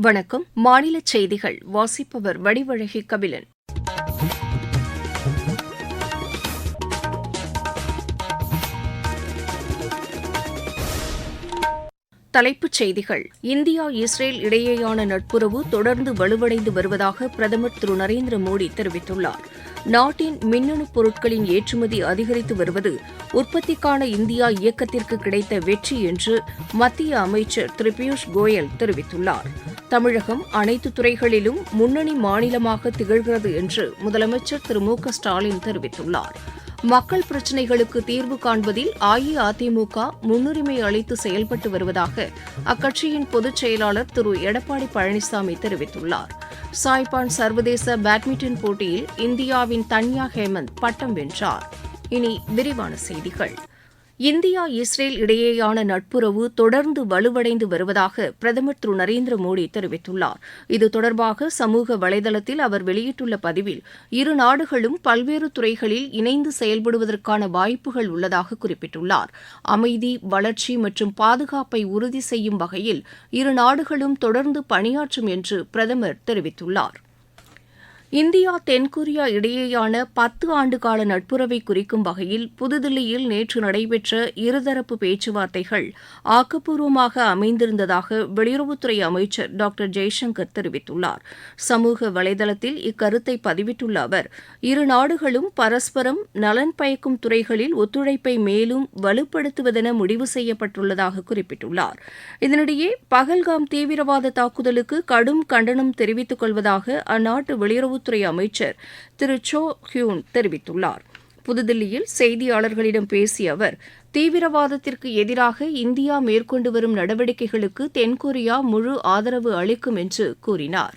வணக்கம். மாநில செய்திகள். வாசிப்பவர் வடிவழகி கபிலன். தலைப்புச் செய்திகள். இந்தியா இஸ்ரேல் இடையேயான நட்புறவு தொடர்ந்து வலுவடைந்து வருவதாக பிரதமர் திரு நரேந்திர மோடி தெரிவித்துள்ளார். நாட்டின் மின்னணு பொருட்களின் ஏற்றுமதி அதிகரித்து வருவது உற்பத்திக்கான இந்தியா இயக்கத்திற்கு கிடைத்த வெற்றி என்று மத்திய அமைச்சர் திரு பியூஷ் கோயல் தெரிவித்துள்ளார். தமிழகம் அனைத்து துறைகளிலும் முன்னணி மாநிலமாக திகழ்கிறது என்று முதலமைச்சர் திரு மு க ஸ்டாலின் தெரிவித்துள்ளார். மக்கள் பிரச்சினைகளுக்கு தீர்வு காண்பதில் அஇஅதிமுக முன்னுரிமை அளித்து செயல்பட்டு வருவதாக அக்கட்சியின் பொதுச் செயலாளர் திரு எடப்பாடி பழனிசாமி தெரிவித்துள்ளார். சாய்பான் சர்வதேச பேட்மிண்டன் போட்டியில் இந்தியாவின் தன்யா ஹேமந்த் பட்டம் வென்றார். இனி விரிவான செய்திகள். இந்தியா இஸ்ரேல் இடையேயான நட்புறவு தொடர்ந்து வலுவடைந்து வருவதாக பிரதமர் திரு. நரேந்திர மோடி தெரிவித்துள்ளார். இது தொடர்பாக சமூக வலைதளத்தில் அவர் வெளியிட்டுள்ள பதிவில் இரு நாடுகளும் பல்வேறு துறைகளில் இணைந்து செயல்படுவதற்கான வாய்ப்புகள் உள்ளதாக குறிப்பிட்டுள்ளார். அமைதி வளர்ச்சி மற்றும் பாதுகாப்பை உறுதி செய்யும் வகையில் இரு நாடுகளும் தொடர்ந்து பணியாற்றும் என்று பிரதமர் தெரிவித்துள்ளார். இந்தியா தென்கொரியா இடையேயான பத்து ஆண்டுகால நட்புறவை குறிக்கும் வகையில் புதுதில்லியில் நேற்று நடைபெற்ற இருதரப்பு பேச்சுவார்த்தைகள் ஆக்கப்பூர்வமாக அமைந்திருந்ததாக வெளியுறவுத்துறை அமைச்சர் டாக்டர் ஜெய்சங்கர் தெரிவித்துள்ளார். சமூக வலைதளத்தில் இக்கருத்தை பதிவிட்டுள்ள அவர் இரு நாடுகளும் பரஸ்பரம் நலன் பயக்கும் துறைகளில் ஒத்துழைப்பை மேலும் வலுப்படுத்துவதென முடிவு செய்யப்பட்டுள்ளதாக குறிப்பிட்டுள்ளார். இதனிடையே பகல்காம் தீவிரவாத தாக்குதலுக்கு கடும் கண்டனம் தெரிவித்துக் கொள்வதாக அந்நாட்டு வெளியுறவு வெளியுறவுத்துறை அமைச்சர் திரு சோ ஹியூன் தெரிவித்துள்ளார். புதுதில்லியில் செய்தியாளர்களிடம் பேசிய அவர் தீவிரவாதத்திற்கு எதிராக இந்தியா மேற்கொண்டு வரும் நடவடிக்கைகளுக்கு தென்கொரியா முழு ஆதரவு அளிக்கும் என்று கூறினார்.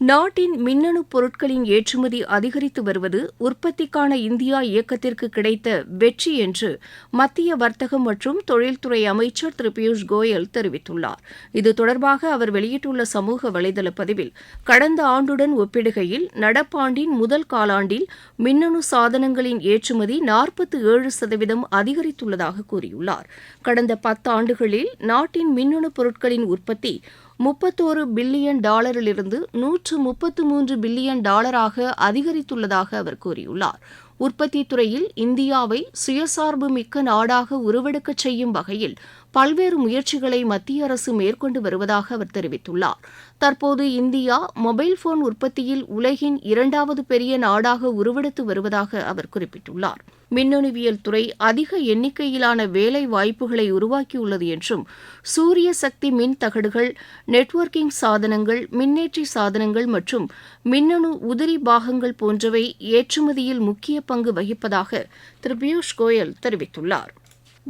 நாட்டின் மின்னணு பொருட்களின் ஏற்றுமதி அதிகரித்து வருவது உற்பத்திக்கான இந்தியா இயக்கத்திற்கு கிடைத்த வெற்றி என்று மத்திய வர்த்தகம் மற்றும் தொழில்துறை அமைச்சர் திரு பியூஷ் கோயல் தெரிவித்துள்ளார். இது தொடர்பாக அவர் வெளியிட்டுள்ள சமூக வலைதள பதிவில் கடந்த ஆண்டுடன் ஒப்பிடுகையில் நடப்பாண்டின் முதல் காலாண்டில் மின்னணு சாதனங்களின் ஏற்றுமதி நாற்பத்தி ஏழு சதவீதம் அதிகரித்துள்ளதாக கூறியுள்ளார். கடந்த பத்தாண்டுகளில் நாட்டின் மின்னணு பொருட்களின் உற்பத்தி முப்பத்தோரு பில்லியன் டாலரிலிருந்து நூற்று முப்பத்து மூன்று பில்லியன் டாலராக அதிகரித்துள்ளதாக அவர் கூறியுள்ளார். உற்பத்தி துறையில் இந்தியாவை சுயசார்பு மிக்க நாடாக உருவெடுக்கச் செய்யும் வகையில் பல்வேறு முயற்சிகளை மத்திய அரசு மேற்கொண்டு வருவதாக அவர் தெரிவித்துள்ளார். தற்போது இந்தியா மொபைல் போன் உற்பத்தியில் உலகின் இரண்டாவது பெரிய நாடாக உருவெடுத்து வருவதாக அவர் குறிப்பிட்டுள்ளார். மின்னணுவியல் துறை அதிக எண்ணிக்கையிலான வேலை வாய்ப்புகளை உருவாக்கியுள்ளது என்றும் சூரிய சக்தி மின் தகடுகள் நெட்வொர்க்கிங் சாதனங்கள் மின்னேற்றி சாதனங்கள் மற்றும் மின்னணு உதிரி பாகங்கள் போன்றவை ஏற்றுமதியில் முக்கிய பங்கு வகிப்பதாக திரு பியூஷ் கோயல் தெரிவித்துள்ளார்.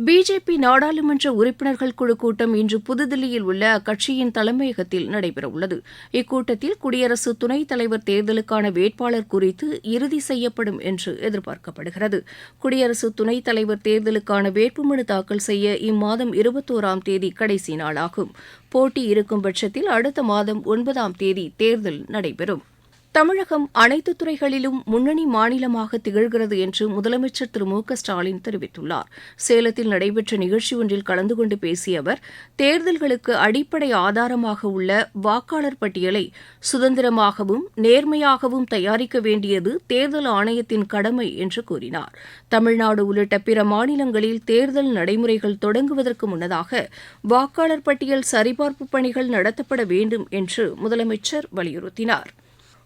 பிஜேபி நாடாளுமன்ற உறுப்பினர்கள் குழு கூட்டம் இன்று புதுதில்லியில் உள்ள அக்கட்சியின் தலைமையகத்தில் நடைபெறவுள்ளது. இக்கூட்டத்தில் குடியரசு துணைத் தலைவர் தேர்தலுக்கான வேட்பாளர் குறித்து இறுதி செய்யப்படும் என்று எதிர்பார்க்கப்படுகிறது. குடியரசு துணைத் தலைவர் தேர்தலுக்கான வேட்புமனு தாக்கல் செய்ய இம்மாதம் இருபத்தோராம் தேதி கடைசி நாளாகும். போட்டி இருக்கும் பட்சத்தில் அடுத்த மாதம் ஒன்பதாம் தேதி தேர்தல் நடைபெறும். தமிழகம் அனைத்து துறைகளிலும் முன்னணி மாநிலமாக திகழ்கிறது என்று முதலமைச்சர் திரு மு க ஸ்டாலின் தெரிவித்துள்ளார். சேலத்தில் நடைபெற்ற நிகழ்ச்சி ஒன்றில் கலந்து கொண்டு பேசிய அவர் தேர்தல்களுக்கு அடிப்படை ஆதாரமாக உள்ள வாக்காளர் பட்டியலை சுதந்திரமாகவும் நேர்மையாகவும் தயாரிக்க வேண்டியது தேர்தல் ஆணையத்தின் கடமை என்று கூறினார். தமிழ்நாடு உள்ளிட்ட பிற மாநிலங்களில் தேர்தல் நடைமுறைகள் தொடங்குவதற்கு முன்னதாக வாக்காளர் பட்டியல் சரிபார்ப்பு பணிகள் நடத்தப்பட வேண்டும் என்று முதலமைச்சர் வலியுறுத்தினார்.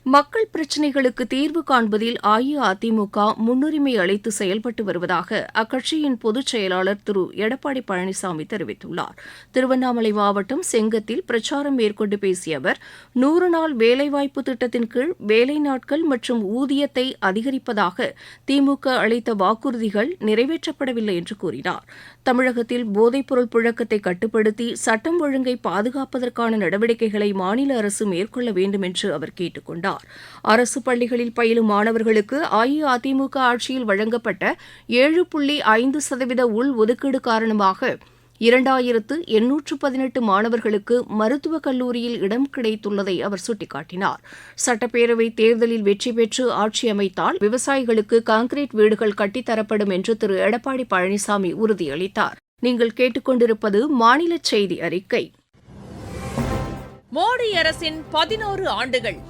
மக்கள் பிரச்சினைகளுக்கு தீர்வு காண்பதில் அஇஅதிமுக முன்னுரிமை அளித்து செயல்பட்டு வருவதாக அக்கட்சியின் பொதுச் செயலாளர் திரு. எடப்பாடி பழனிசாமி தெரிவித்துள்ளார். திருவண்ணாமலை மாவட்டம் செங்கத்தில் பிரச்சாரம் மேற்கொண்டு பேசிய அவர் நூறு நாள் வேலைவாய்ப்பு திட்டத்தின் கீழ் வேலை நாட்கள் மற்றும் ஊதியத்தை அதிகரிப்பதாக திமுக அளித்த வாக்குறுதிகள் நிறைவேற்றப்படவில்லை என்று கூறினார். தமிழகத்தில் போதைப்பொருள் புழக்கத்தை கட்டுப்படுத்தி சட்டம் ஒழுங்கை பாதுகாப்பதற்கான நடவடிக்கைகளை மாநில அரசு மேற்கொள்ள வேண்டும் என்று அவர் கேட்டுக் கொண்டார். அரசு பள்ளிகளில் பயிலும் மாணவர்களுக்கு அஇஅதிமுக ஆட்சியில் வழங்கப்பட்ட ஏழு புள்ளி ஐந்து சதவீத உள் ஒதுக்கீடு காரணமாக இரண்டாயிரத்து எண்ணூற்று பதினெட்டு மாணவர்களுக்கு மருத்துவக் கல்லூரியில் இடம் கிடைத்துள்ளதை அவர் சுட்டிக்காட்டினார். சட்டப்பேரவை தேர்தலில் வெற்றி பெற்று ஆட்சி அமைத்தால் விவசாயிகளுக்கு கான்கிரீட் வீடுகள் கட்டித்தரப்படும் என்று திரு. எடப்பாடி பழனிசாமி உறுதியளித்தார். நீங்கள் கேட்டுக்கொண்டிருப்பது மாநில செய்தி அறிக்கை. மோடி அரசின் பதினோரு ஆண்டுகள்.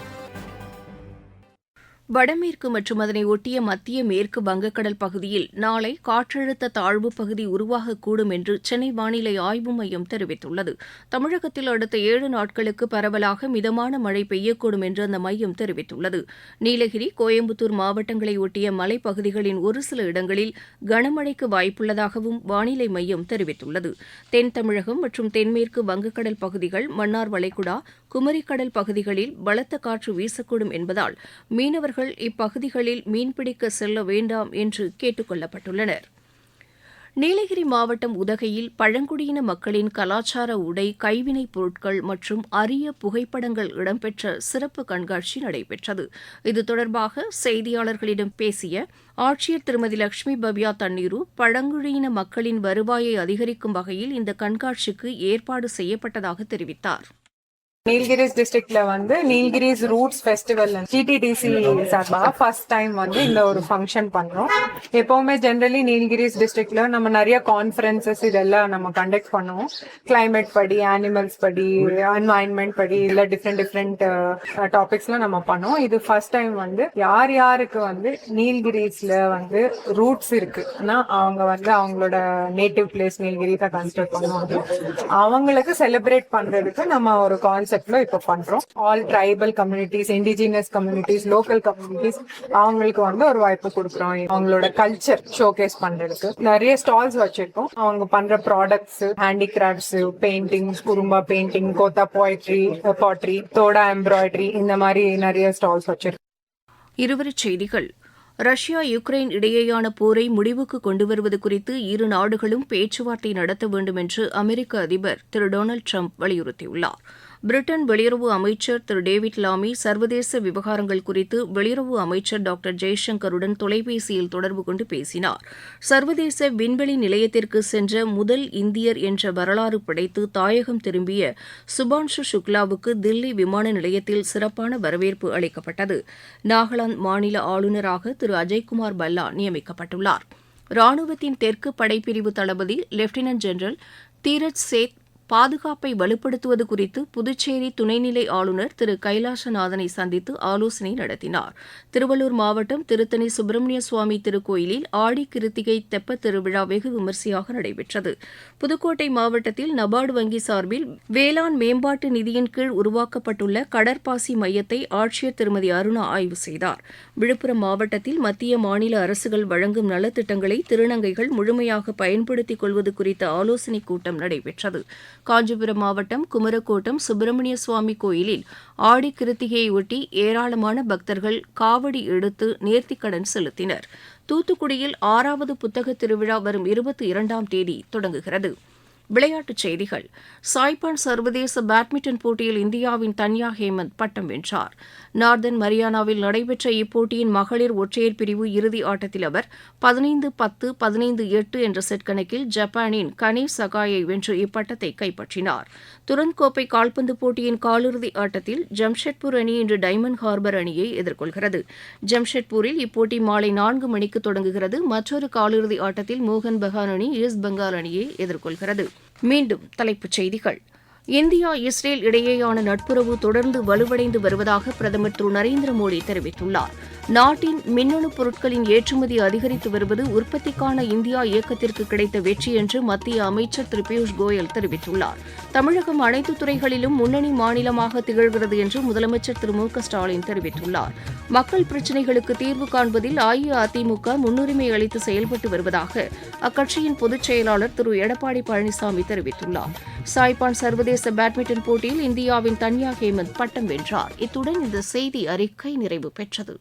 வடமேற்கு மற்றும் அதனை ஒட்டிய மத்திய மேற்கு வங்கக்கடல் பகுதியில் நாளை காற்றழுத்த தாழ்வு பகுதி உருவாகக்கூடும் என்று சென்னை வானிலை ஆய்வு மையம் தெரிவித்துள்ளது. தமிழகத்தில் அடுத்த ஏழு நாட்களுக்கு பரவலாக மிதமான மழை பெய்யக்கூடும் என்று அந்த மையம் தெரிவித்துள்ளது. நீலகிரி கோயம்புத்தூர் மாவட்டங்களை ஒட்டிய மலைப்பகுதிகளின் ஒரு சில இடங்களில் கனமழைக்கு வாய்ப்புள்ளதாகவும் வானிலை மையம் தெரிவித்துள்ளது. தென் தமிழகம் மற்றும் தென்மேற்கு வங்கக்கடல் பகுதிகள் மன்னார் வளைகுடா குமரிக்கடல் பகுதிகளில் பலத்த காற்று வீசக்கூடும் என்பதால் மீனவர்கள் இப்பகுதிகளில் மீன்பிடிக்க செல்ல வேண்டாம் என்று கேட்டுக் கொள்ளப்பட்டுள்ளனர். நீலகிரி மாவட்டம் உதகையில் பழங்குடியின மக்களின் கலாச்சார உடை கைவினைப் பொருட்கள் மற்றும் அரிய புகைப்படங்கள் இடம்பெற்ற சிறப்பு கண்காட்சி நடைபெற்றது. இது தொடர்பாக செய்தியாளர்களிடம் பேசிய ஆட்சியர் திருமதி லட்சுமி பவ்யா தண்ணீரு பழங்குடியின மக்களின் வருவாயை அதிகரிக்கும் வகையில் இந்த கண்காட்சிக்கு ஏற்பாடு செய்யப்பட்டதாக தெரிவித்தார். நீல்கிரிஸ் டிஸ்ட்ரிக்ட்ல வந்து நீல்கிரிஸ் ரூட்ஸ் ஃபெஸ்டிவல் டிடிடிசி சார்பா ஃபர்ஸ்ட் டைம் வந்து இந்த ஒரு ஃபங்க்ஷன் பண்றோம். எப்பவுமே ஜென்ரலி நீல்கிரிஸ் டிஸ்ட்ரிக்ட்ல நம்ம நிறைய கான்ஃபரன்சஸ் இதெல்லாம் நம்ம கண்டக்ட் பண்ணுவோம். கிளைமேட் படி அனிமல்ஸ் படி என்வாயன்மெண்ட் படி இல்ல டிஃப்ரெண்ட் டிஃப்ரெண்ட் டாபிக்ஸ்லாம் நம்ம பண்ணுவோம். இது ஃபர்ஸ்ட் டைம் வந்து யார் யாருக்கு வந்து நீல்கிரிஸ்ல வந்து ரூட்ஸ் இருக்குன்னா அவங்க வந்து அவங்களோட நேட்டிவ் பிளேஸ் நீல்கிரிஸை கன்சிடர் பண்ணுவாங்க. அவங்களுக்கு செலிப்ரேட் பண்றதுக்கு நம்ம ஒரு கான்செப்ட்ல இப்போ பண்றோம். All tribal communities indigenous communities local communities அவங்களுக்கு வந்து ஒரு வாய்ப்பு கொடுக்குறோம். அவங்களோட கல்ச்சர் ஷோகேஸ் பண்றதுக்கு. நிறைய ஸ்டால்ஸ் வச்சிருக்கோம். அவங்க பண்ற products handicrafts paintings Kurumba painting Kota poetry pottery Toda embroidery இந்த மாதிரி நிறைய ஸ்டால்ஸ் வச்சிருக்கோம். இருவரிச் செய்திகள். ரஷ்யா யுக்ரைன் இடையேயான போரை முடிவுக்கு கொண்டு வருவது குறித்து இரு நாடுகளும் பேச்சுவார்த்தை நடத்த வேண்டும் என்று அமெரிக்க அதிபர் திரு டொனால்டு ட்ரம்ப் வலியுறுத்தியுள்ளார். பிரிட்டன் வெளியுறவு அமைச்சர் திரு டேவிட் லாமி சர்வதேச விவகாரங்கள் குறித்து வெளியுறவு அமைச்சர் டாக்டர் ஜெய்சங்கருடன் தொலைபேசியில் தொடர்பு கொண்டு பேசினார். சர்வதேச விண்வெளி நிலையத்திற்கு சென்ற முதல் இந்தியர் என்ற வரலாறு படைத்து தாயகம் திரும்பிய சுபான்ஷு சுக்லாவுக்கு தில்லி விமான நிலையத்தில் சிறப்பான வரவேற்பு அளிக்கப்பட்டது. நாகாலாந்து மாநில ஆளுநராக திரு அஜய்குமார் பல்லா நியமிக்கப்பட்டுள்ளார். ராணுவத்தின் தெற்கு படைப்பிரிவு தளபதி லெப்டினன்ட் ஜெனரல் தீரஜ் சேத் பாதுகாப்பை வலுப்படுத்துவது குறித்து புதுச்சேரி துணைநிலை ஆளுநர் திரு கைலாசநாதனை சந்தித்து ஆலோசனை நடத்தினார். திருவள்ளூர் மாவட்டம் திருத்தணி சுப்பிரமணிய சுவாமி திருக்கோயிலில் ஆடி கிருத்திகை தெப்பத் திருவிழா வெகு விமரிசையாக நடைபெற்றது. புதுக்கோட்டை மாவட்டத்தில் நபார்டு வங்கி சார்பில் வேளாண் மேம்பாட்டு நிதியின் கீழ் உருவாக்கப்பட்டுள்ள கடற்பாசி மையத்தை ஆட்சியர் திருமதி அருணா ஆய்வு செய்தார். விழுப்புரம் மாவட்டத்தில் மத்திய மாநில அரசுகள் வழங்கும் நலத்திட்டங்களை திருநங்கைகள் முழுமையாக பயன்படுத்திக் கொள்வது குறித்த ஆலோசனைக் கூட்டம் நடைபெற்றது. காஞ்சிபுரம் மாவட்டம் குமரக்கோட்டம் சுப்பிரமணிய சுவாமி கோயிலில் ஆடி கிருத்திகையையொட்டி ஏராளமான பக்தர்கள் காவடி எடுத்து நேர்த்திக்கடன் செலுத்தினர். தூத்துக்குடியில் ஆறாவது புத்தக திருவிழா வரும் இருபத்தி இரண்டாம் தேதி தொடங்குகிறது. விளையாட்டுச் செய்திகள். சாய்பான் சர்வதேச பேட்மிண்டன் போட்டியில் இந்தியாவின் தன்யா ஹேமந்த் பட்டம் வென்றார். நார்தன் மரியானாவில் நடைபெற்ற இப்போட்டியின் மகளிர் ஒற்றையர் பிரிவு இறுதி ஆட்டத்தில் அவர் பதினைந்து பத்து பதினைந்து எட்டு என்ற செட் கணக்கில் ஜப்பானின் கனே சகாயை வென்று இப்பட்டத்தை கைப்பற்றினார். துரந்த் கோப்பை கால்பந்து போட்டியின் காலிறுதி ஆட்டத்தில் ஜம்ஷெட்பூர் அணி இன்று டைமண்ட் ஹார்பர் அணியை எதிர்கொள்கிறது. ஜம்ஷெட்பூரில் இப்போட்டி மாலை நான்கு மணிக்கு தொடங்குகிறது. மற்றொரு காலிறுதி ஆட்டத்தில் மோகன் பகான் அணி ஈஸ்ட் பெங்கால் அணியை எதிர்கொள்கிறது. மீண்டும் தலைப்புச் செய்திகள். இந்தியா இஸ்ரேல் இடையேயான நட்புறவு தொடர்ந்து வலுவடைந்து வருவதாக பிரதமர் திரு நரேந்திர மோடி தெரிவித்துள்ளார். நாட்டின் மின்னணு பொருட்களின் ஏற்றுமதி அதிகரித்து வருவது உற்பத்திக்கான இந்தியா இயக்கத்திற்கு கிடைத்த வெற்றி என்று மத்திய அமைச்சர் திரு பியூஷ் கோயல் தெரிவித்துள்ளார். தமிழகம் அனைத்து துறைகளிலும் முன்னணி மாநிலமாக திகழ்கிறது என்று முதலமைச்சர் திரு மு ஸ்டாலின் தெரிவித்துள்ளார். மக்கள் பிரச்சினைகளுக்கு தீர்வு காண்பதில் அஇஅதிமுக முன்னுரிமை அளித்து செயல்பட்டு வருவதாக அக்கட்சியின் பொதுச் செயலாளர் திரு எடப்பாடி பழனிசாமி தெரிவித்துள்ளார். சாய்பான் சர்வதேச பேட்மிண்டன் போட்டியில் இந்தியாவின் தன்யா ஹேமந்த் பட்டம் வென்றார். இத்துடன் இந்த செய்தி அறிக்கை நிறைவு பெற்றது.